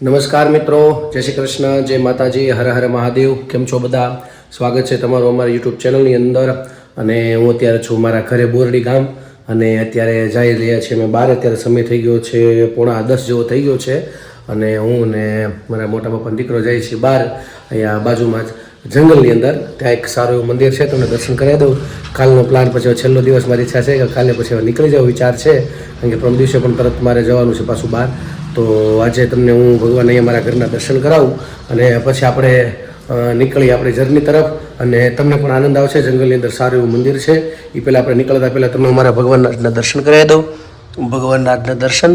નમસ્કાર મિત્રો, જય શ્રી કૃષ્ણ, જય માતાજી, હર હર મહાદેવ, કેમ છો બધા? સ્વાગત છે તમારું અમારા યુટ્યુબ ચેનલની અંદર અને હું અત્યારે છું મારા ઘરે બોરડી ગામ અને અત્યારે જઈ રહ્યા છીએ અમે બહાર અત્યારે સમય થઈ ગયો છે પોણા દસ જેવો થઈ ગયો છે અને હું ને મારા મોટા પપ્પાનો દીકરો જાય છે બહાર અહીંયા બાજુમાં જ જંગલની અંદર. ત્યાં એક સારું એવું મંદિર છે, તમને દર્શન કરાવી દઉં. કાલનો પ્લાન પછી છેલ્લો દિવસ મારી ઈચ્છા છે કે કાલે પછી નીકળી જવો વિચાર છે. કારણ કે પ્રમ દિવસે પણ તરત મારે જવાનું છે પાછું બહાર તો આજે તમને હું ભગવાન અહીંયા મારા ઘરના દર્શન કરાવું અને પછી આપણે નીકળી આપણી જર્ની તરફ અને તમને પણ આનંદ આવશે. જંગલની અંદર સારું એવું મંદિર છે. એ પહેલાં આપણે નીકળતા પહેલાં તમને અમારા મારા ભગવાનના દર્શન કરાવી દઉં. ભગવાનના દર્શન.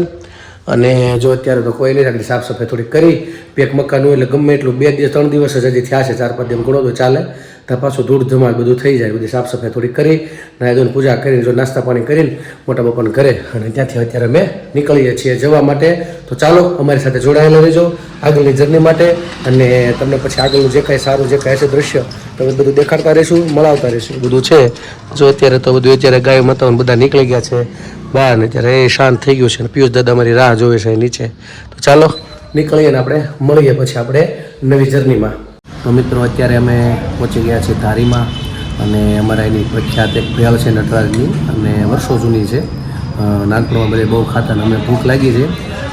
અને જો અત્યારે તો કોઈ નહીં રાખી સાફ સફાઈ થોડી કરી. પેક મકાન હોય એટલે ગમે એટલું બે દિવસ, ત્રણ દિવસ જ હજી થયા છે. ચાર પાંચ દિવસ ગણો તો ચાલે. ત્યાં પાછું ધૂળ ધમાલ બધું થઈ જાય, બધી સાફ સફાઈ થોડી કરી નાય ધોઈને પૂજા કરીને, જો નાસ્તા પાણી કરીને, મોટા બાપાને ઘરે. અને ત્યાંથી અત્યારે અમે નીકળીએ છીએ જવા માટે. તો ચાલો, અમારી સાથે જોડાયેલા રહેજો આગળની જર્ની માટે. અને તમને પછી આગળનું જે કાંઈ સારું, જે કાંઈ છે દ્રશ્ય તમે બધું દેખાડતા રહીશું, મળાવતા રહીશું. બધું છે. જો અત્યારે તો બધું અત્યારે ગાય માતાઓ બધા નીકળી ગયા છે. બહાર ને અત્યારે એ શાંત થઈ ગયું છે અને પિયુષ દાદા અમારી રાહ જોવે છે નીચે. તો ચાલો, નીકળીએ ને આપણે, મળીએ પછી આપણે નવી જર્નીમાં તો મિત્રો, અત્યારે અમે પહોંચી ગયા છીએ ધારીમાં અને અમારા એની પ્રખ્યાત એક ભેળ છે નટરાજની અને વર્ષો જૂની છે. નાનપણમાં બધે બહુ ખાતા અને અમને ભૂખ લાગી છે.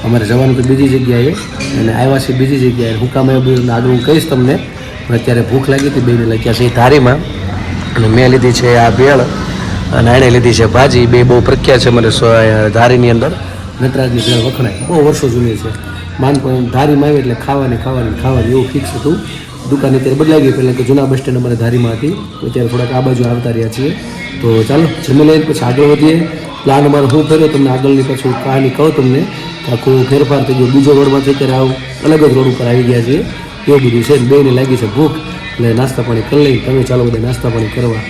અમારે જવાનું તો બીજી જગ્યાએ અને આવ્યા છીએ બીજી જગ્યાએ. હું કામ આવ્યું બધું આગળ હું કહીશ તમને, પણ અત્યારે ભૂખ લાગી હતી બેને લખ્યા છે ધારીમાં. અને મેં લીધી છે આ ભેળ અને એણે લીધી છે ભાજી. બે બહુ પ્રખ્યાત છે મને ધારીની અંદર. નટરાજની ભેળ વખણાય. બહુ વર્ષો જૂની છે. માનપણ ધારીમાં આવી એટલે ખાવાની ખાવાની ખાવાની એવું ફિક્સ હતું. દુકાન અત્યારે બદલાઈ ગઈ પહેલાં કે જૂના બસ સ્ટેન્ડ અમારે ધારીમાં હતી અત્યારે થોડાક આ બાજુ આવતા રહ્યા છીએ. તો ચાલો, જમી લઈને પછી આગળ વધીએ. પ્લાન અમારો હું કર્યો, તમને આગળની પાછું કહાની કહું તમને આખું ફેરફાર થઈ ગયો. બીજો રોડમાંથી અત્યારે આવું અલગ જ રોડ ઉપર આવી ગયા છીએ. એવું બધું છે બેને લાગી છે ભૂખ, એટલે નાસ્તા પાણી કરી લઈ તમે ચાલો બધા નાસ્તા પાણી કરવા.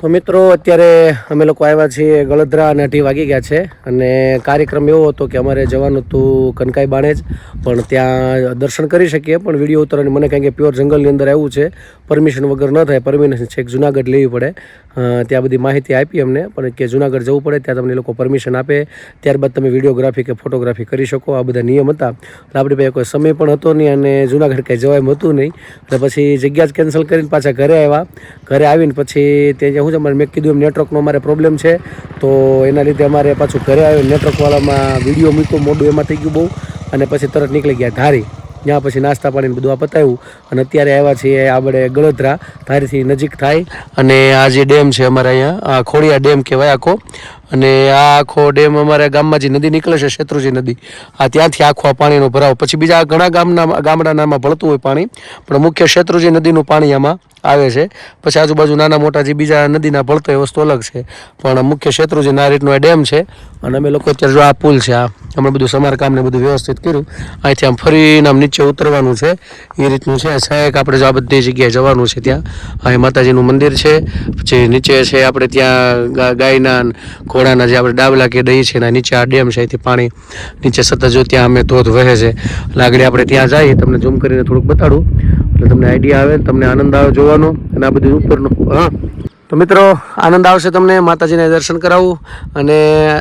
તો મિત્રો, અત્યારે અમે લોકો આવ્યા છીએ ગળદરા અને અઢી વાગી ગયા છે અને કાર્યક્રમ એવો હતો કે અમારે જવાનું હતું કનકાઈ બાણે જ પણ ત્યાં દર્શન કરી શકીએ, પણ વીડિયો ઉતરવાની મને કારણ કે પ્યોર જંગલની અંદર આવ્યું છે. પરમિશન વગર ન થાય પરમિશન છેક જુનાગઢ લેવી પડે. ત્યાં બધી માહિતી આપી અમને, પણ કે જુનાગઢ જવું પડે, ત્યાં તમને લોકો પરમિશન આપે. ત્યારબાદ તમે વિડીયોગ્રાફી કે ફોટોગ્રાફી કરી શકો, આ બધા નિયમ હતા. એટલે આપણી પાસે કોઈ સમય પણ હતો નહીં અને જુનાગઢ કંઈ જવાય હતું નહીં. એટલે પછી જગ્યા જ કેન્સલ કરીને પાછા ઘરે આવ્યા. ઘરે આવીને પછી ત્યાં શું છે અમારે મેં કીધું એમ નેટવર્કનો અમારે પ્રોબ્લેમ છે. તો એના લીધે અમારે પાછું ઘરે આવ્યું નેટવર્કવાળામાં વીડિયો મૂક્યો મોડું એમાં થઈ ગયું બહુ. અને પછી તરત નીકળી ગયા ધારી. ત્યાં પછી નાસ્તા પાણીને બધું આ પતાવ્યું અને અત્યારે આવ્યા છીએ આપણે ગળોદરા ધારીથી નજીક થાય. અને આ જે ડેમ છે અમારે અહીંયા, આ ખોડિયા ડેમ કહેવાય આખો. અને આ આખો ડેમ અમારા ગામમાં જે નદી નીકળે છે, શેત્રુજી નદી, આ ત્યાંથી આખો આ પાણીનો ભરાવ. પછી બીજા ઘણા ગામના ગામડાનામાં ભળતું હોય પાણી, પણ મુખ્ય શેત્રુજી નદીનું પાણી આમાં આવે છે. પછી આજુબાજુ નાના મોટા જે બીજા નદીના ભળતો એ વસ્તુ અલગ છે. પણ મુખ્ય શેત્રુજી આ રીતનો આ ડેમ છે. અને અમે લોકો અત્યારે જો આ પુલ છે, આ હમણાં બધું સમારકામને બધું વ્યવસ્થિત કર્યું. અહીંથી આમ ફરીને આમ નીચે ઉતરવાનું છે. એ રીતનું છે. સહેક આપણે જો આ બધી જગ્યાએ જવાનું છે ત્યાં. અહીં માતાજીનું મંદિર છે. પછી નીચે છે આપણે ત્યાં ગાયના ન ઘોડાના જે આપણે ડાબલા કે દહીં છે એના નીચે આ ડેમ છે, અહીંથી પાણી નીચે સતત જો ત્યાં અમે ધોધ વહે છે. લાગણી આપણે ત્યાં જઈએ, તમને ઝૂમ કરીને થોડુંક બતાડું. એટલે તમને આઈડિયા આવે તમને આનંદ આવે જોવાનો. અને આ બધું ઉપરનું, હા. તો મિત્રો, આનંદ આવશે તમને, માતાજીને દર્શન કરાવું. અને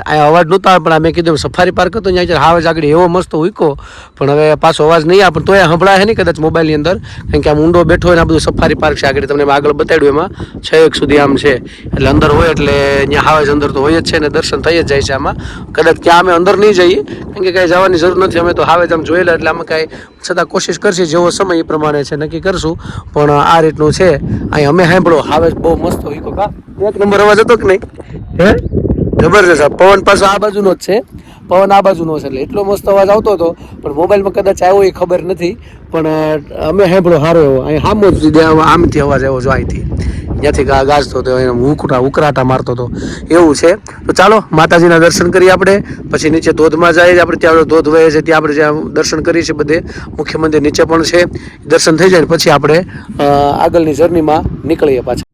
આ અવાજ નહોતા, પણ અમે કીધું સફારી પાર્ક હતો, ત્યાં હાવે હાવ આગળ એવો મસ્ત ઉઈકો. પણ હવે પાછો અવાજ નહીં આવે, પણ તોય સંભળાય નહીં કદાચ મોબાઈલની અંદર. કારણ કે આમ ઊંડો બેઠો હોય ને આ બધું સફારી પાર્ક છે, આગળ તમને આગળ બતાડ્યું એમાં. છેક સુધી આમ છે. એટલે અંદર હોય, એટલે અહીંયા જ અંદર તો હોય જ છે ને દર્શન થઈ જ જાય છે આમાં. કદાચ ત્યાં અમે અંદર નહીં જઈએ, કારણ કે કાંઈ જવાની જરૂર નથી, અમે તો હાવે જ આમ જોયેલા, એટલે અમે કાંઈ છતાં કોશિશ કરશે, જેવો સમય એ પ્રમાણે છે, નક્કી કરશું. પણ આ રીતનું છે. અહીં અમે સાંભળો, હાવે બહુ મસ્ત હોય તો કા? એક નંબર અવાજ હતો કે નહીં? હે? જબરજસ્ત. પવન પાછો આ બાજુનો જ છે. પવન આ બાજુનો છે એટલે એટલો મસ્ત અવાજ આવતો હતો પણ મોબાઈલમાં કદાચ આવ્યો એ ખબર નથી. પણ અમે સાંભળો સારો એવો. અહીં સામો જ આમથી અવાજ આવ્યો જો અહીંથી. ત્યાંથી ગાજતો હતો એને ઉકરા ઉકરાટા મારતો હતો. એવું છે. તો ચાલો માતાજીના દર્શન કરીએ આપણે. પછી નીચે ધોધમાં જઈએ આપણે ત્યાં ધોધ વહે છે. ત્યાં આપણે જ્યાં દર્શન કરીએ છીએ બધે. મુખ્ય મંદિર નીચે પણ છે. દર્શન થઈ જાય પછી આપણે આગળની જર્નીમાં નીકળીએ પાછા.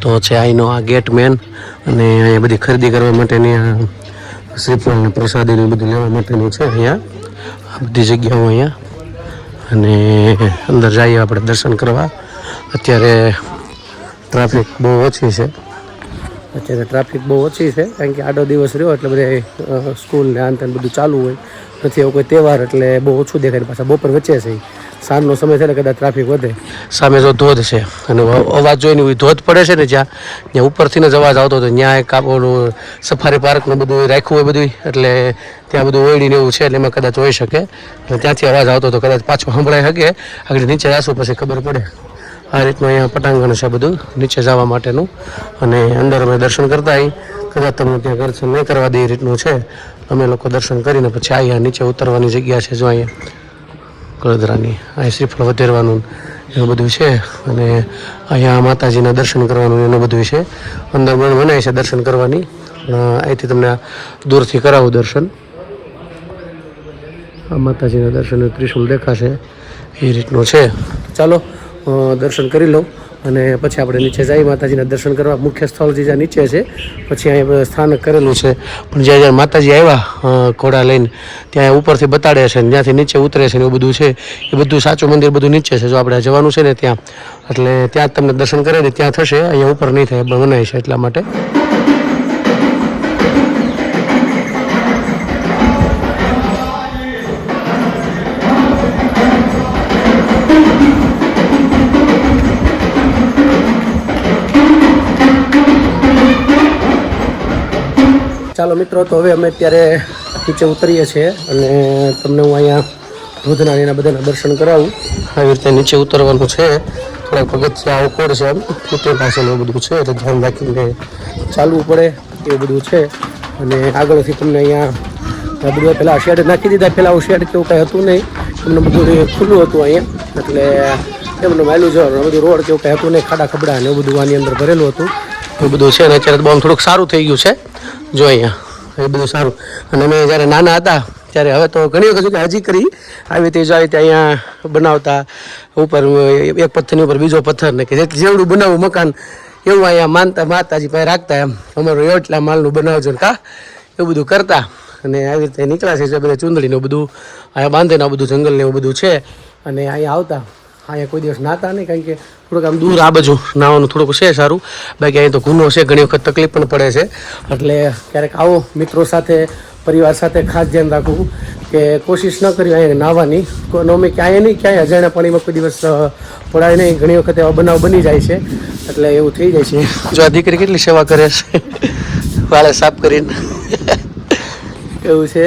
તો છે અહીંનો આ ગેટ મેન અને અહીંયા બધી ખરીદી કરવા માટેની શ્રીફળ ને પ્રસાદી બધું લેવા માટેનું છે અહીંયા. આ બધી જગ્યાઓ અહીંયા. અને અંદર જઈએ આપણે દર્શન કરવા. અત્યારે ટ્રાફિક બહુ ઓછી છે. અત્યારે ટ્રાફિક બહુ ઓછી છે, કારણ કે આડો દિવસ રહ્યો એટલે બધા સ્કૂલ ને આંત બધું ચાલુ હોય. નથી એવો કોઈ તહેવાર એટલે બહુ ઓછું દેખાય પાછા બપોર વચ્ચે છે. સાંજનો સમય છે ને કદાચ ટ્રાફિક વધે. સામે જો ધોધ છે અને અવાજ જોઈને ધોધ પડે છે ને જ્યાં ત્યાં ઉપરથી જ અવાજ આવતો હતો. ત્યાં એક આપણું સફારી પાર્કનું બધું રાખ્યું હોય બધું એટલે ત્યાં બધું ઓયડીને એવું છે, એટલે એમાં કદાચ હોઈ શકે. એટલે ત્યાંથી અવાજ આવતો હતો. કદાચ પાછો સંભળાઈ શકે આગળ નીચે જાશું પછી ખબર પડે. આ રીતનું અહીંયા પટાંગણ છે બધું. નીચે જવા માટેનું. અને અંદર અમે દર્શન કરતા આવી કદાચ તમને ત્યાં દર્શન નહીં કરવા દે એ રીતનું છે. અમે લોકો દર્શન કરીને પછી અહીંયા નીચે ઉતરવાની જગ્યા છે જો અહીંયા. કળદરાની, અહીં શ્રીફળ વધેરવાનું એવું બધું છે. અને અહીંયા માતાજીના દર્શન કરવાનું એનું બધું છે. અંદર મનાય છે દર્શન કરવાની. અહીંથી તમને દૂરથી કરાવું દર્શન. આ માતાજીના દર્શન ત્રિશુલ દેખાશે. એ રીતનું છે. ચાલો દર્શન કરી લઉં. અને પછી આપણે નીચે જઈએ, માતાજીના દર્શન કરવા. મુખ્ય સ્થળ જે જ્યાં નીચે છે, પછી અહીં સ્થાનક કરેલું છે. પણ જ્યાં જ્યાં માતાજી આવ્યા ઘોડા લઈને, ત્યાં ઉપરથી બતાડે છે ને ત્યાંથી નીચે ઉતરે છે ને એવું બધું છે. એ બધું સાચું મંદિર બધું નીચે છે. જો આપણે જવાનું છે ને ત્યાં, એટલે ત્યાં જ તમને દર્શન કરે ને ત્યાં થશે. અહીંયા ઉપર નહીં થાય મનાય છે એટલા માટે. ચાલો મિત્રો, તો હવે અમે અત્યારે નીચે ઉતરીએ છીએ અને તમને હું અહીંયા ધોધના બધાના દર્શન કરાવું. આવી રીતે નીચે ઉતરવાનું છે. થોડાક પગથિયા અવકોડ છે આમ. એવું બધું છે, એટલે ધ્યાન રાખીને ચાલવું પડે એવું બધું છે. અને આગળથી તમને અહીંયા બધું પહેલાં શેડ નાખી દીધા પહેલાં આવું શેડ કેવું કાંઈ હતું નહીં. તમને બધું એ ખુલ્લું હતું અહીંયા. એટલે એમનું માયલું છે બધું રોડ કેવું કાંઈ હતું નહીં, ખાડા ખબડા ને એવું બધું આની અંદર ભરેલું હતું. એ બધું છે અને અત્યારે બહુ થોડુંક સારું થઈ ગયું છે. જો અહીંયા, એ બધું સારું. અને અમે જ્યારે નાના હતા, ત્યારે હવે તો ઘણી વખત હાજી કરી, આવી રીતે જો આવી અહીંયા બનાવતા, ઉપર એક પથ્થરની ઉપર બીજો પથ્થર ને કે જેવડું બનાવવું મકાન, એવું અહીંયા માનતા માતાજી પાસે રાખતા એમ. અમારું એટલા માલનું બનાવજો ને કા, એવું બધું કરતા. અને આવી રીતે નીકળ્યા છે બધા ચૂંદડીને બધું અહીંયા બાંધીને બધું જંગલ ને એવું બધું છે. અને અહીંયા આવતા. અહીંયા કોઈ દિવસ નાતા નહીં કારણ કે થોડુંક આમ દૂર આ બાજુ નાવાનું થોડુંક છે સારું. બાકી અહીં તો ગુનો છે ઘણી વખત તકલીફ પણ પડે છે. એટલે ક્યારેક આવો મિત્રો સાથે પરિવાર સાથે ખાસ ધ્યાન રાખવું કે કોશિશ ન કરી અહીંયા નાહવાની. અમે ક્યાંય નહીં ક્યાંય અજાણ્યા પાણીમાં કોઈ દિવસ પડાય નહીં. ઘણી વખત એવા બનાવ બની જાય છે. એટલે એવું થઈ જાય છે. જો આ દીકરી કેટલી સેવા કરે છે? વાળે સાફ કરીને. એવું છે.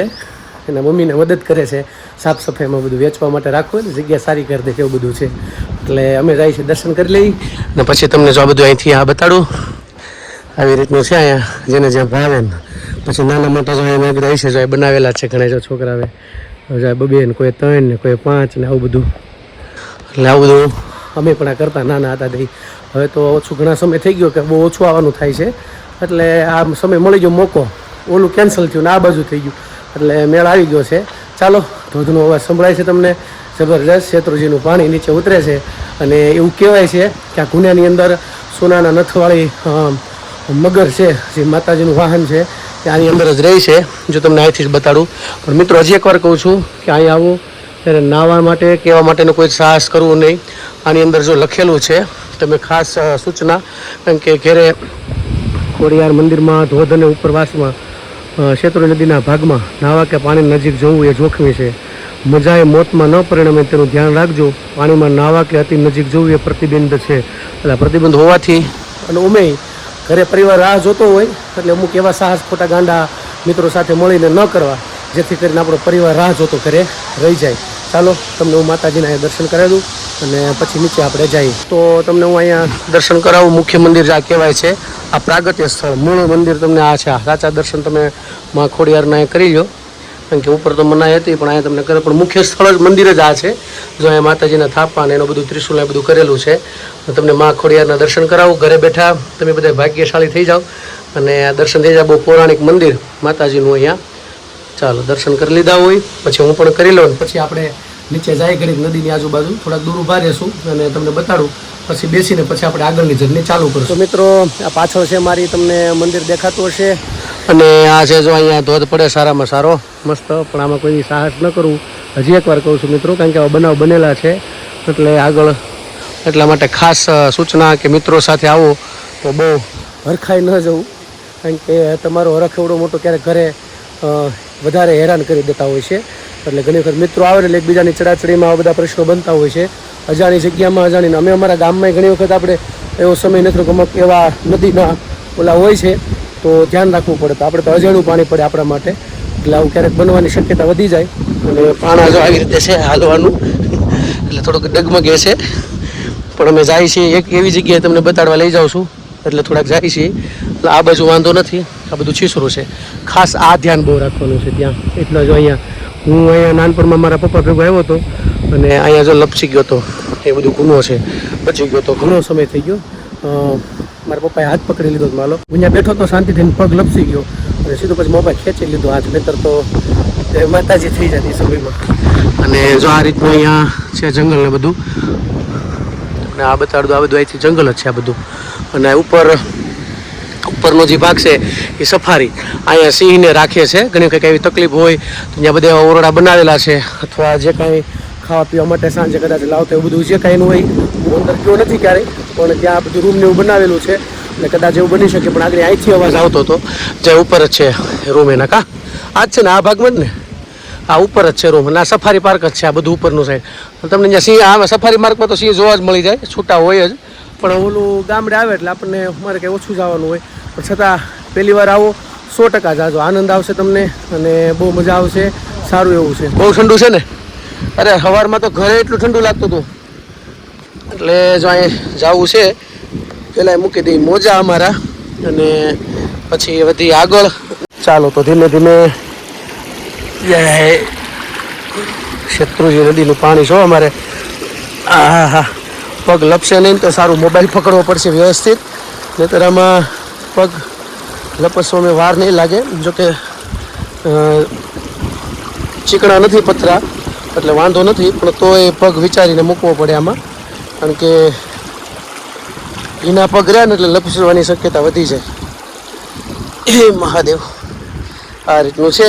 એના મમ્મીને મદદ કરે છે. સાફ સફાઈમાં બધું વેચવા માટે રાખવું ને જગ્યા સારી કરી દે એવું બધું છે. એટલે અમે જાય છે દર્શન કરી લઈ ને પછી તમને જો આ બધું અહીંથી આ બતાડું. આવી રીતનું છે અહીંયા, જેને જ્યાં ભાવે ને. પછી નાના મોટા જો અહીંયા બધા છે જો બનાવેલા છે ઘણા જો છોકરાવે જો બબે ને કોઈ ત્રણ ને કોઈ પાંચ ને આવું બધું. એટલે આવું બધું અમે પણ આ કરતા નાના હતા તે હવે તો ઓછું ઘણા સમય થઈ ગયો કે બહુ ઓછું આવવાનું થાય છે. એટલે આ સમય મળી ગયો મોકો. ઓલું કેન્સલ થયું ને આ બાજુ થઈ ગયું. એટલે મેળ આવી ગયો છે. ચાલો ધોધનો અવાજ સંભળાય છે તમને. જબરજસ્ત શેત્રુજીનું પાણી નીચે ઉતરે છે. અને એવું કહેવાય છે કે આ ગુન્યાની અંદર સોનાના નથવાળી મગર છે, જે માતાજીનું વાહન છે તે આની અંદર જ રહી છે. જો તમને અહીંથી જ બતાડું. પણ મિત્રો, હજી એકવાર કહું છું કે અહીં આવું ત્યારે નાહવા માટે, કહેવા માટેનું કોઈ સાહસ કરવું નહીં. આની અંદર જો લખેલું છે, તમે ખાસ સૂચના કારણ કે ઘેરે ખોડિયાર મંદિરમાં, ધોધ અને ઉપરવાસમાં અ, શેત્રુંજી નદીના ભાગમાં નાવા કે પાણી નજીક જવું એ જોખમી છે. મજાએ મોતમાં ન પરિણમે તેનું ધ્યાન રાખજો. પાણીમાં નાવા કે અતિ નજીક જવું એ પ્રતિબંધ છે. એટલે પ્રતિબંધ હોવાથી અને ઉમે ઘરે પરિવાર રાહ જોતો હોય એટલે અમુક એવા સાહસ ખોટા ગાંડા મિત્રો સાથે મળીને ન કરવા જેથી કરીને આપણો પરિવાર રાહ જોતો ઘરે રહી જાય. ચાલો તમને હું માતાજીના દર્શન કરાવી દઉં. અને પછી નીચે આપણે જઈએ. તો તમને હું અહીંયા દર્શન કરાવું. મુખ્ય મંદિર આ કહેવાય છે, આ પ્રાગત્ય સ્થળ. મૂળ મંદિર તમને આ છે. સાચા દર્શન તમે માં ખોડિયારના અહીંયા કરી લો. કારણ કે ઉપર તો મનાઈ હતી, પણ અહીંયા તમને કરે. પણ મુખ્ય સ્થળ જ મંદિર જ આ છે. જો અહીંયા માતાજીના થાપા અને એનું બધું ત્રિશુલ એ બધું કરેલું છે તમને માં ખોડિયારના દર્શન કરાવું. ઘરે બેઠા તમે બધા ભાગ્યશાળી થઈ જાઓ. અને આ દર્શન થઈ જાય. બહુ પૌરાણિક મંદિર. માતાજીનું અહીંયા ચાલો દર્શન કરી લીધા હોય. પછી હું પણ કરી લઉં પછી આપણે નીચે જાય ઘડીક નદીની આજુબાજુ થોડાક દૂર ઊભા રહેશું અને તમને બતાડું. પછી બેસીને પછી આપણે આગળની જર્ની ચાલુ કરશું. મિત્રો આ પાછળ છે મારી તમને મંદિર દેખાતું હશે. અને આ છે જો અહીંયા ધોધ પડે સારામાં સારો મસ્ત પણ આમાં કોઈ સાહસ ન કરવું હજી એકવાર કહું છું મિત્રો કારણ કે આવા બનાવ બનેલા છે. એટલે આગળ એટલા માટે ખાસ સૂચના કે મિત્રો સાથે આવો તો બહુ હરખાઈ ન જવું. કારણ કે તમારો હરખ એવડો મોટો ક્યારેક ઘરે વધારે હેરાન કરી દેતા હોય છે. એટલે ઘણી વખત મિત્રો આવે એટલે એકબીજાની ચડાચડીમાં આવા બધા પ્રશ્નો બનતા હોય છે. અજાણી જગ્યામાં અજાણીને અમે અમારા ગામમાં ઘણી વખત આપણે એવો સમય નથી અમુક એવા નદીના ઓલા હોય છે. તો ધ્યાન રાખવું પડે. તો આપણે તો અજાણ્યું પાણી પડે આપણા માટે. એટલે આવું ક્યારેક બનવાની શક્યતા વધી જાય. અને પાણા જો આવી રીતે છે હાલવાનું. એટલે થોડુંક ડગમગે છે. પણ અમે જાય છીએ એક એવી જગ્યાએ તમને બતાડવા લઈ જાઉં છું. એટલે થોડાક જાય છીએ. એટલે આ બાજુ વાંધો નથી. આ બધું છીસરું છે. ખાસ આ ધ્યાન બહુ રાખવાનું છે ત્યાં. એટલા જો અહીંયા હું અહીંયા નાનપણમાં મારા પપ્પા ભેગો આવ્યો હતો અને અહીંયા જો લપસી ગયો હતો, એ બધું ગુનો છે. બચી ગયો તો ઘણો સમય થઈ ગયો. મારા પપ્પાએ હાથ પકડી લીધો હતો માલો. હું અહીંયા બેઠો તો શાંતિથી પગ લપસી ગયો અને સીધો પછી મોબાઈલ ખેંચી લીધો હાથ. નહીતર તો માતાજી થઈ જતી સમયમાં. અને જો આ રીતનું અહીંયા છે જંગલ ને બધું. અને આ બતાડું, આ બધું અહીંથી જંગલ જ છે આ બધું. અને ઉપર ઉપરનો જે ભાગ છે, એ સફારી. અહીંયા સિંહને રાખીએ છીએ ઘણી કંઈક એવી તકલીફ હોય, તો ત્યાં બધા એવા ઓરડા બનાવેલા છે, અથવા જે કાંઈ ખાવા પીવા માટે સાંજે કદાચ લાવતા એવું બધું જે કાંઈનું હોય હું અંદર ગયો નથી ક્યારેય, પણ ત્યાં બધું રૂમ ને એવું બનાવેલું છે. એટલે કદાચ એવું બની શકે, પણ આગળ અહીંથી અવાજ આવતો હતો, જે ઉપર જ છે રૂમ એના કા. આ જ છે ને, આ ભાગમાં જ ને? આ ઉપર જ છે રૂમ. અને આ સફારી પાર્ક જ છે, આ બધું ઉપરનું સાઈડ તમને જ્યાં સિંહ, આ સફારી પાર્કમાં તો સિંહ જોવા જ મળી જાય, છૂટા હોય જ. પણ ઓલું ગામડે આવે એટલે આપણને મારે કંઈ ઓછું જવાનું હોય. છતાં પહેલી વાર આવો, સો ટકા જાજો આનંદ આવશે તમને અને બહુ મજા આવશે. સારું એવું છે. બહુ ઠંડુ છે ને? અરે સવારમાં તો ઘરે એટલું ઠંડુ લાગતું હતું. એટલે જો અહીં જવું છે પહેલાં મૂકી દઈ. મોજા અમારા. અને પછી વધી આગળ. ચાલો, તો ધીમે ધીમે શત્રુજી નદીનું પાણી છો અમારે. આ હા હા પગ લપશે નહીં તો સારું. મોબાઈલ પકડવો પડશે વ્યવસ્થિત. નહીતર આમાં પગ લપસવામાં વાર નહીં લાગે, જોકે ચીકણા નથી પથરા, એટલે વાંધો નથી, પણ તોય પગ વિચારીને મૂકવો પડે આમાં, કારણ કે એના પગ રહ્યા ને એટલે લપસવાની શક્યતા વધી જાય. હે મહાદેવ, આ રીતનું છે.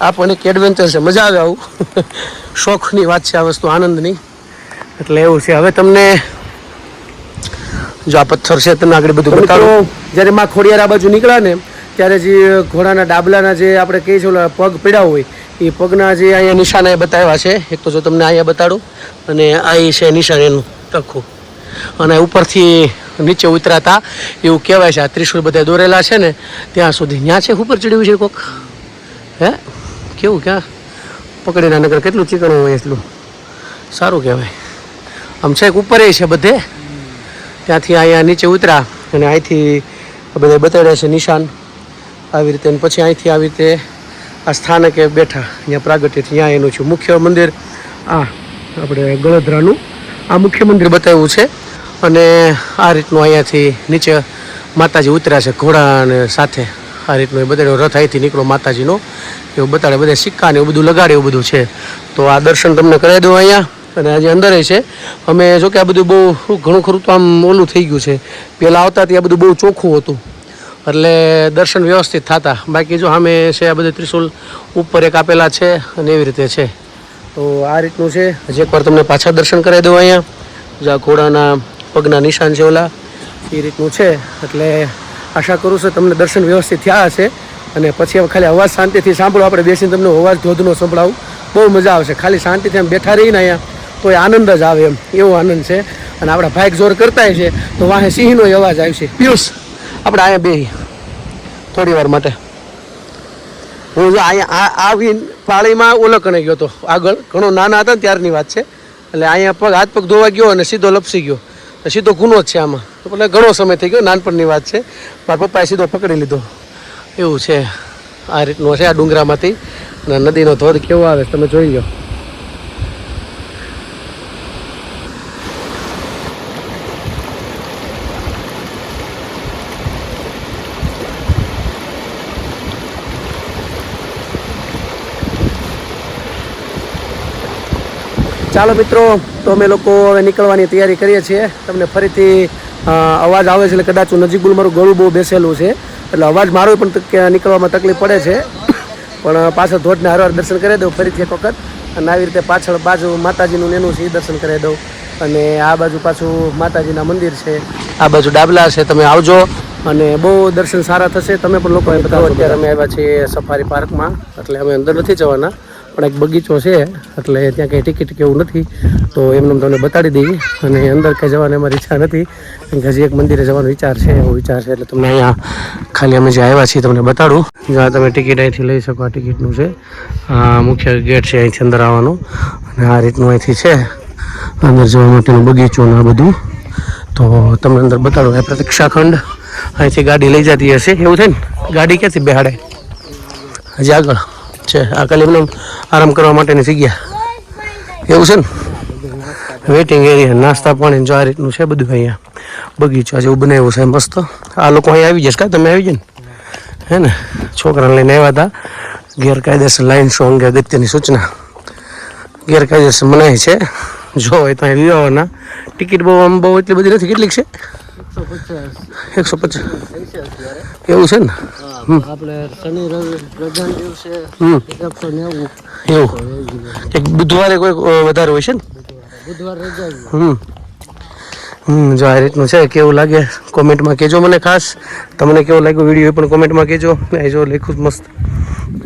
આપણને એક એડવેન્ચર છે, મજા આવે આવું. શોખની વાત છે આ વસ્તુ, આનંદની. એટલે એવું છે. હવે તમને જો આ પથ્થર છે તમને આગળ બધું બતાવો. જ્યારે માં ખોડિયાર આ બાજુ નીકળ્યા ને ત્યારે જે ઘોડાના ડાબલાના જે આપણે કહીએ છીએ પગ પીડા હોય એ પગના જે અહીંયા નિશાન એ બતાવ્યા છે. એક તો જો તમને અહીંયા બતાડું અને આ છે નિશાન એનું ટખું અને ઉપરથી નીચે ઉતરાતા એવું કહેવાય છે આ ત્રિશુલ બધા દોરેલા છે ને ત્યાં સુધી. ત્યાં છે ઉપર ચડ્યું છે કોક? હે? કેવું ક્યાં? પકડીના નગર કેટલું ચીકણું હોય એટલું? સારું કહેવાય. આમ છે ઉપર છે બધે. ત્યાંથી અહીંયા નીચે ઉતરા અને અહીંથી બધા બતાડ્યા છે નિશાન. આવી રીતે પછી અહીંથી આવી રીતે આ સ્થાનકે બેઠા. અહીંયા પ્રાગટ્ય ત્યાં એનું છે. મુખ્ય મંદિર, આ આપણે ગળધરાનું આ મુખ્ય મંદિર બતાવ્યું છે. અને આ રીતનું અહીંયાથી નીચે માતાજી ઉતર્યા છે ઘોડા અને સાથે. આ રીતનું એ બતાડ્યો. રથ અહીંથી નીકળો માતાજીનો. એવું બતાડે, બધા સિક્કા ને એવું બધું લગાડે એવું બધું છે. તો આ દર્શન તમને કરાવી દઉં અહીંયા. અને આજે અંદર છે. અમે જો કે આ બધું બહુ ઘણું ખરું તો આમ ઓલું થઈ ગયું છે. પહેલાં આવતા ત્યાં બધું બહુ ચોખ્ખું હતું. એટલે દર્શન વ્યવસ્થિત થતા. બાકી જો સામે છે આ બધું ત્રિશુલ, ઉપર એક આપેલા છે અને એવી રીતે છે. તો આ રીતનું છે. હજી એકવાર તમને પાછા દર્શન કરાવી દઉં અહીંયા. જે ઘોડાના પગના નિશાન છે ઓલા, એ રીતનું છે. એટલે આશા કરું છું તમને દર્શન વ્યવસ્થિત થયા હશે. અને પછી ખાલી અવાજ શાંતિથી સાંભળો. આપણે બેસીને તમને અવાજ ધોધનો સંભળાવું. બહુ મજા આવશે. ખાલી શાંતિથી આમ બેઠા રહીને અહીંયા. તો એ આનંદ જ આવે એમ, એવો આનંદ છે. અને આપણા ભાઈક જોર કરતા છે, તો વાહે સિંહનો અવાજ આવશે. પિયુષ, આપણે અહીંયા બે થોડી વાર માટે. હું જો અહીંયા આ આવી પાળીમાં ઓલકણે ગયો હતો આગળ. ઘણો નાના હતા ને ત્યારની વાત છે. એટલે અહીંયા પગ હાથ પગ ધોવા ગયો અને સીધો લપસી ગયો. તો સીધો ગુનો જ છે આમાં. તો એટલે ઘણો સમય થઈ ગયો, નાનપણની વાત છે. મારા પપ્પાએ સીધો પકડી લીધો. એવું છે. આ રીતનું છે આ ડુંગરામાંથી. અને નદીનો ધોધ કેવો આવે, તમે જોઈ લો. ચાલો મિત્રો, તો અમે લોકો હવે નીકળવાની તૈયારી કરીએ છીએ. તમને ફરીથી અવાજ આવે છે એટલે કદાચ નજીક મારું ગળું બહુ બેસેલું છે. એટલે અવાજ મારો પણ નીકળવામાં તકલીફ પડે છે. પણ પાછળ ધોધને હારવાર દર્શન કરી દઉં ફરીથી એક વખત. અને આવી રીતે પાછળ બાજુ માતાજીનું નેનું છે, એ દર્શન કરી દઉં. અને આ બાજુ પાછું માતાજીના મંદિર છે. આ બાજુ ડાબલા છે, તમે આવજો. અને બહુ દર્શન સારા થશે. તમે પણ લોકો અત્યારે અમે આવ્યા છીએ સફારી પાર્કમાં. એટલે અમે અંદર નથી જવાના. પણ એક બગીચો છે, એટલે ત્યાં કંઈ ટિકિટ કે એવું નથી. તો એમને તમને બતાડી દઈએ. અને અંદર કંઈ જવાની અમારી ઈચ્છા નથી. કારણ કે હજી એક મંદિરે જવાનો વિચાર છે, એવો વિચાર છે, એટલે તમને અહીંયા ખાલી અમે જે આવ્યા છીએ તમને બતાડું. જ્યાં તમે ટિકિટ અહીંથી લઈ શકો, આ ટિકિટનું છે. આ મુખ્ય ગેટ છે, અહીંથી અંદર આવવાનું. અને આ રીતનું અહીંથી છે. અંદર જવા માટેનું બગીચો ને આ બધું. તો તમને અંદર બતાડું. આ પ્રતિક્ષાખંડ. અહીંથી ગાડી લઈ જતી હશે. એવું છે ને? ગાડી ક્યાંથી બેહાડે? હજી આગળ. છે. આ ખાલી એમને આરામ કરવા માટેની જગ્યા. એવું છે ને? વેટિંગ એરિયા નાસ્તા પાણી જો આ રીતનું છે બધું અહીંયા. બગીચા જેવું બનાવ્યું છે. મસ્ત. આ લોકો અહીંયા આવી જશે કા તમે આવી જાય હે ને? છોકરાને લઈને આવ્યા હતા. ગેરકાયદેસર લાઈન શો અંગે અગત્યની સૂચના. ગેરકાયદેસર મનાય છે. જો હોય તો અહીં લેવાના ટિકિટ બહુ આમ બહુ એટલી બધી નથી. કેટલીક છે? એકસો પચાસ. એવું છે ને? આપણે શનિ રવિ પ્રધાન દિવસે એકસો નેવું. એવું. એક બુધવારે કોઈ વધારે હોય છે ને? બુધવાર. રજા હમ. હમ જો આ રીતનું છે કેવું લાગે? કોમેન્ટમાં કહેજો મને ખાસ. તમને કેવું લાગ્યું વીડિયો એ પણ કોમેન્ટમાં કહેજો. એ જો લખ્યું મસ્ત.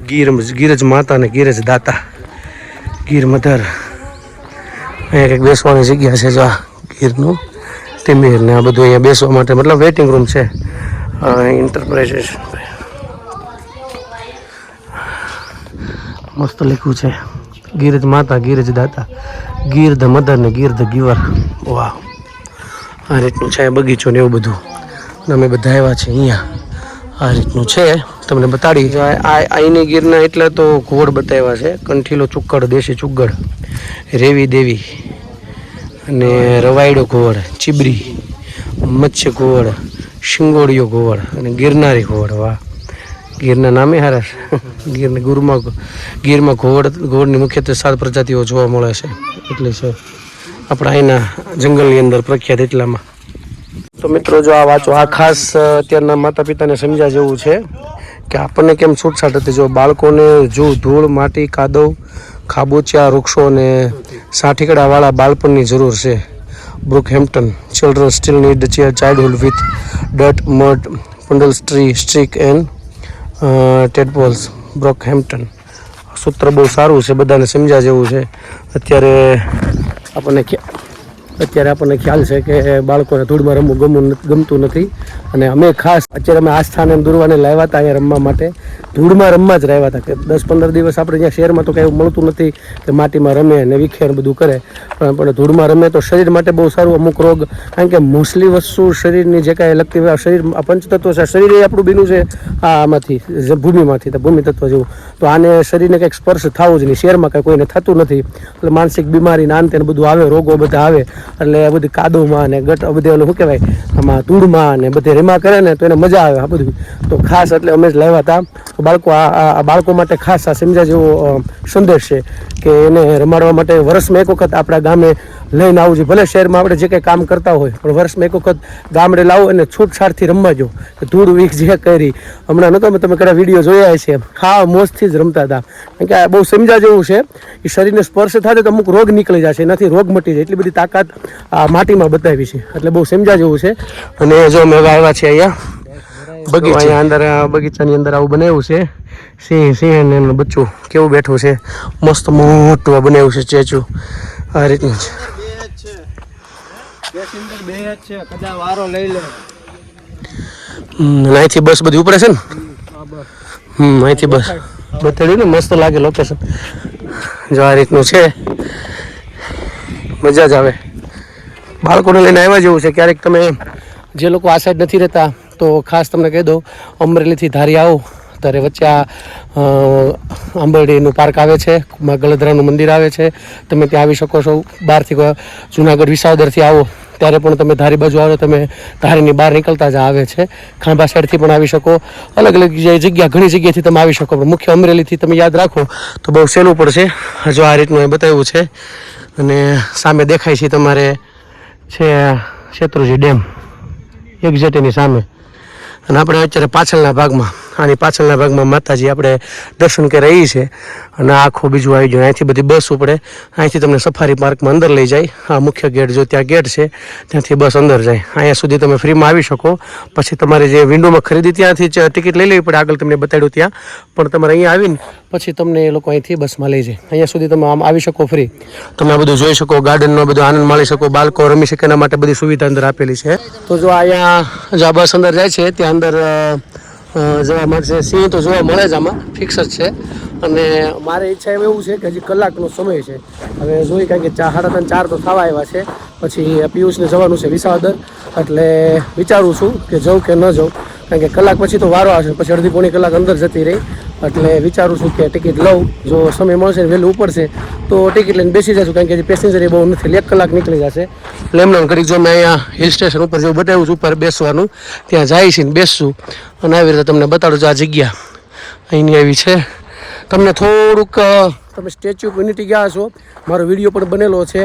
ગીર ગીરજ માતા ને ગીરજ દાતા. ગીર મધર. અહીંયા કંઈક બેસવાની જગ્યા છે જો આ ગીરનું. તિમીર ને આ બધું અહીંયા બેસવા માટે. મતલબ વેઇટિંગ રૂમ છે. ઇન્ટરપ્રાઇઝેસ મસ્ત લખ્યું છે. ગીરજ માતા, ગીરજ દાતા ગીર ધ મધર ને ગીર ધ ગીવર. વાહ. આ રીતનું છે, બગીચો ને એવું બધું. અને અમે બધા આવ્યા છે અહીંયા. આ રીતનું છે. તમને બતાડી. આઈની ગીરના એટલે તો ઘોડ બતાવ્યા છે. કંઠીલો ચુક્કડ, દેશી ચુગ્ગડ રેવી દેવી. અને રવાયડો ઘોવડ ચીબરી મચ્છ ઘોવડ શિંગોડિયો ઘોવડ અને ગિરનારી ઘોવડ વાહ. ગીરના નામે હારા ગીરને ગુરમાં ગીરમાં ઘોડ ઘોડની મુખ્યત્વે સાત પ્રજાતિઓ જોવા મળે છે. એટલે છે, આપણા અહીંના જંગલની અંદર પ્રખ્યાત એટલામાં. તો મિત્રો, જો આ વાંચો, આ ખાસ અત્યારના માતા પિતાને સમજ્યા જેવું છે કે આપણને કેમ છૂટછાટ હતી જો બાળકોને જો ધૂળ, માટી, કાદવ ખાબોચિયા વૃક્ષો અને સાઠીકડાવાળા બાળપણની જરૂર છે. Brockhampton children still need childhood with ડટ mud puddle સ્ટ્રી સ્ટ્રીક એન્ડ ટેડપોલ્સ બ્રોકહેમ્પ્ટન સૂત્ર બહુ સારું છે, બધાને સમજ્યા જેવું છે. અત્યારે આપણને અત્યારે આપણને ખ્યાલ છે કે બાળકોને ધૂળમાં રમવું ગમવું ગમતું નથી. અને અમે ખાસ અત્યારે અમે આસ્થાને દુર્વાને લાવ્યા હતા અહીંયા રમવા માટે. ધૂળમાં રમવા જ રહ્યા હતા કે દસ પંદર દિવસ આપણે અહીંયા શહેરમાં તો કંઈ એવું મળતું નથી કે માટીમાં રમે અને વિખેર બધું કરે. પણ પણ ધૂળમાં રમે તો શરીર માટે બહુ સારું અમુક રોગ. કારણ કે મોસ્ટલી વસ્તુ શરીરની જે કાંઈ લગતી હોય, શરીર પંચતત્વ છે શરીર એ આપણું બીનું છે આમાંથી ભૂમિમાંથી ભૂમિ તત્વ જેવું. તો આને શરીરને કંઈક સ્પર્શ થવો જ નહીં. શહેરમાં કંઈ કોઈને થતું નથી. એટલે માનસિક બીમારી નાન તેને બધું આવે રોગો બધા આવે. એટલે આ બધી કાદવમાં ને ગટ બધે ઓલું શું કહેવાય? આમાં ધૂળમાં ને બધે રેમા કરે ને તો એને મજા આવે આ બધું. તો ખાસ એટલે અમે જ લાવ્યા હતા બાળકો, આ બાળકો માટે ખાસ આ સમજા જેવો સંદેશ છે કે એને રમાડવા માટે વર્ષમાં એક વખત આપણા ગામે લઈને આવું જોઈએ ભલે શહેરમાં આપણે જે કંઈ કામ કરતા હોય પણ વર્ષમાં એક વખત ગામડે લાવો અને છૂટછાટથી રમવા જો કે ધૂળ વીખ જે કરી. હમણાં નતો તમે કદાચ વીડિયો જોયા છે હા મોજથી જ રમતા હતા. કારણ કે આ બહુ સમજા જેવું છે. એ શરીરને સ્પર્શ થાય તો અમુક રોગ નીકળી જશે એનાથી રોગ મટી જાય. એટલી બધી તાકાત આ માટીમાં બતાવી છે. એટલે બહુ સમજા જેવું છે. અને જો અમે આવ્યા છે અહીંયા. બગીચા. અહીંયા અંદર આ બગીચાની અંદર આવું બનાવ્યું છે. સિંહ સિંહ અને એનું બચ્ચું કેવું બેઠું છે. મસ્ત મોટું બનાવ્યું છે સ્ટેચ્યુ. આ રીતનું છે. અહીંથી બસ બધી ઉપડે છે ને? હમ, અહીંથી બસ. બતાડ્યું ને, મસ્ત લાગે લોકેશન જો આ રીતનું છે. મજા જ આવે. બાળકોને લઈને આવ્યા જેવું છે. ક્યારેક તમે જે લોકો આ સાઈડ નથી રહેતા, તો ખાસ તમને કહી દઉં, અમરેલીથી ધારી આવો. ત્યારે વચ્ચે આ આંબરડીનું પાર્ક આવે છે, મા ગળધરાનું મંદિર આવે છે. તમે ત્યાં આવી શકો છો, બહારથી જુનાગઢ વિસાવદરથી આવો. ત્યારે પણ તમે ધારી બાજુ આવો, તમે ધારીની બહાર નીકળતા જ આવે છે. ખાંભા સાઈડથી પણ આવી શકો. અલગ અલગ જગ્યા, ઘણી જગ્યાએથી તમે આવી શકો. પણ મુખ્ય અમરેલીથી તમે યાદ રાખો, તો બહુ સહેલું પડશે. જો આ રીતનું એ બતાવ્યું છે. અને સામે દેખાય છે તમારે છે, શેત્રુજી ડેમ. એક્ઝેટ એની સામે. અને આપણે અત્યારે પાછળના ભાગમાં આની પાછળના ભાગમાં માતાજી આપણે દર્શન કરી રહી છે. અને આખું બીજું આવી ગયું. અહીંથી બધી બસ ઉપડે. અહીંથી તમને સફારી પાર્કમાં અંદર લઈ જાય. આ મુખ્ય ગેટ જો ત્યાં ગેટ છે, ત્યાંથી બસ અંદર જાય. અહીંયા સુધી તમે ફ્રીમાં આવી શકો. પછી તમારે જે વિન્ડોમાં ખરીદી ત્યાંથી ટિકિટ લઈ લેવી પડે. આગળ તમને બતાડ્યું ત્યાં. પણ તમારે અહીંયા આવીને પછી તમને એ લોકો અહીંથી બસમાં લઈ જાય. અહીંયા સુધી તમે આમ આવી શકો ફ્રી. તમે આ બધું જોઈ શકો, ગાર્ડનનો બધો આનંદ માણી શકો, બાળકો રમી શકે એના માટે બધી સુવિધા અંદર આપેલી છે. તો જો અહીંયા જો આ બસ અંદર જાય છે, ત્યાં અંદર જોવા મળશે સિંહ તો જોવા મળે જ આમાં. ફિક્સ જ છે. અને મારે ઈચ્છા એમ એવું છે કે હજી કલાકનો સમય છે. હવે જોઈ કારણ કે ચા સાડા ત્રણ, ચાર તો થવા આવ્યા છે. પછી પિયુષને જવાનું છે વિસાવદર. એટલે વિચારું છું કે જઉં કે ન જઉં. કારણ કે કલાક પછી તો વારો આવશે, પછી અડધી પોણી કલાક અંદર જતી રહી. એટલે વિચારું છું કે ટિકિટ લઉં. જો સમય મળશે ને વહેલું ઉપડશે, તો ટિકિટ લઈને બેસી જશું, કારણ કે હજી પેસેન્જર એ બહુ નથી. એક કલાક નીકળી જશે. એટલે એમને કરી જો મેં અહીંયા હિલ સ્ટેશન ઉપર જેવું બતાવ્યું છું, ઉપર બેસવાનું, ત્યાં જાય છે ને બેસશું. અને આવી રીતે તમને બતાડું છું આ જગ્યા. અહીંની આવી છે. તમને થોડુંક તમે સ્ટેચ્યુ ઓફ યુનિટી ગયા છો મારો વીડિયો પણ બનેલો છે.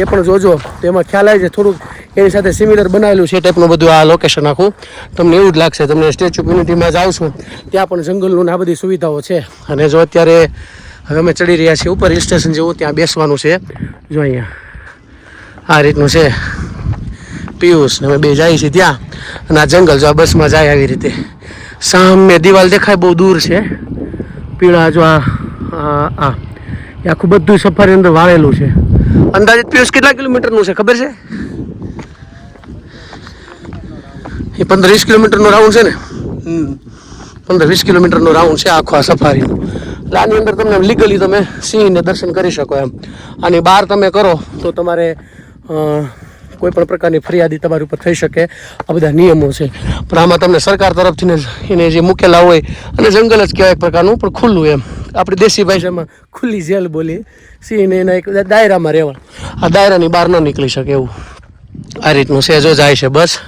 એ પણ જોજો. તો એમાં ખ્યાલ આવી જાય થોડુંક. એની સાથે સિમિલર બનાવેલું છે ટાઈપનું બધું આ લોકેશન આખું. તમને એવું જ લાગશે. તમને સ્ટેચ્યુ ઓફ યુનિટીમાં જાઓ છો. ત્યાં પણ જંગલનું આ બધી સુવિધાઓ છે. અને જો અત્યારે હવે અમે ચડી રહ્યા છીએ ઉપર હિલ સ્ટેશન જેવું, ત્યાં બેસવાનું છે. જો અહીંયા. આ રીતનું છે. પિયુષ અમે બે જાય છે ત્યાં. અને આ જંગલ જો આ બસમાં જાય આવી રીતે. સામે દિવાલ દેખાય બહુ દૂર છે. પીળા જો આ આ આખું બધું સફારી અંદર વાળેલું છે. અંદાજિત પિયુષ કેટલા કિલોમીટરનું છે? ખબર છે? એ પંદર વીસ કિલોમીટરનો રાઉન્ડ છે ને? પંદર વીસ કિલોમીટરનો રાઉન્ડ છે આખો આ સફારીનો. એટલે આની અંદર તમને લીગલી તમે સિંહને દર્શન કરી શકો એમ. આની બહાર તમે કરો તો તમારે કોઈ પણ પ્રકારની ફરિયાદી તમારી ઉપર થઈ શકે. આ બધા નિયમો છે. પણ આમાં તમને સરકાર તરફથી એને જે મૂકેલા હોય, અને જંગલ જ કહેવાય એક પ્રકારનું, પણ ખુલ્લું એમ. આપણી દેશી ભાષામાં ખુલ્લી જેલ બોલીએ સિંહને એના એક દાયરામાં રહેવા આ દાયરાની બહાર ન નીકળી શકે એવું. આ રીતનું છે જાય છે બસ.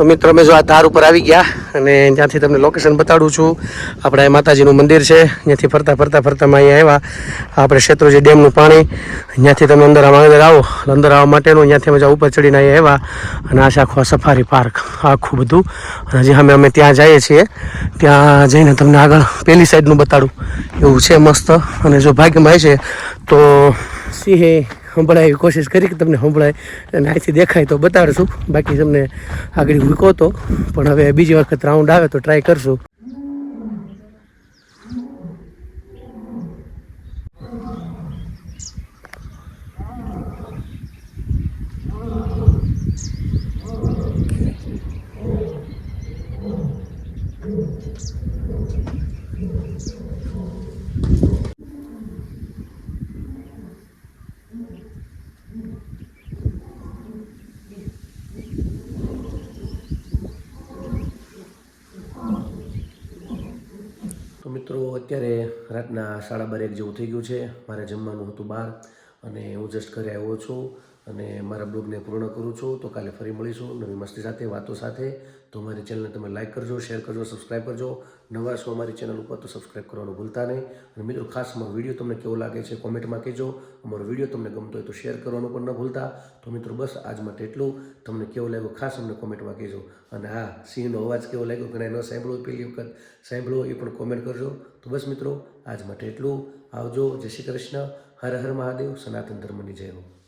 તો મિત્રો, અમે જો આ ધાર ઉપર આવી ગયા અને ત્યાંથી તમને લોકેશન બતાડું છું. આપણે માતાજીનું મંદિર છે. ત્યાંથી ફરતા ફરતા ફરતામાં અહીંયા આવ્યા. આપણે શેત્રુજી ડેમનું પાણી, ત્યાંથી તમે અંદર આમાં અંદર આવો. અંદર આવવા માટેનું ત્યાંથી અમે ઉપર ચડીને અહીંયા આવ્યા અને આ છે આખું સફારી પાર્ક, આખું બધું. હજી અમે અમે ત્યાં જઈએ છીએ. ત્યાં જઈને તમને આગળ પેલી સાઈડનું બતાડું. એવું છે મસ્ત. અને જો ભાગ્યમાં છે તો સિંહે સંભળાય એવી કોશિશ કરી કે તમને સંભળાય અને અહીંથી દેખાય તો બતાડશું. બાકી તમને આગળ મૂકો તો. પણ હવે બીજી વખત રાઉન્ડ આવે તો ટ્રાય કરશું તો મિત્રો અત્યારે રાતના સાડા બાર એક જેવું થઈ ગયું છે. મારે જમવાનું હતું બહાર અને હું જસ્ટ ઘરે આવ્યો છું. અને મારા બ્લોગને પૂર્ણ કરું છું. તો કાલે ફરી મળીશું નવી મસ્તી સાથે, વાતો સાથે. તો મારી ચેનલને તમે લાઇક કરજો શેર કરજો સબસ્ક્રાઈબ કરજો. નવા છો અમારી ચેનલ ઉપર તો સબસ્ક્રાઈબ કરવાનું ભૂલતા નહીં. અને મિત્રો, ખાસ અમારો વીડિયો તમને કેવો લાગે છે કોમેન્ટમાં કહેજો. અમારો વીડિયો તમને ગમતો હોય તો શેર કરવાનું પણ ન ભૂલતા. તો મિત્રો, બસ આજ માટે એટલું. તમને કેવો લાગ્યો ખાસ અમને કોમેન્ટમાં કહેજો. અને હા, સિંહનો અવાજ કેવો લાગ્યો ઘણા ન સાંભળ્યો પેલી વખત. સાંભળો એ પણ કોમેન્ટ કરજો. તો બસ મિત્રો આજ માટે એટલું. આવજો. જય શ્રી કૃષ્ણ. હર હર મહાદેવ. સનાતન ધર્મની જય હો.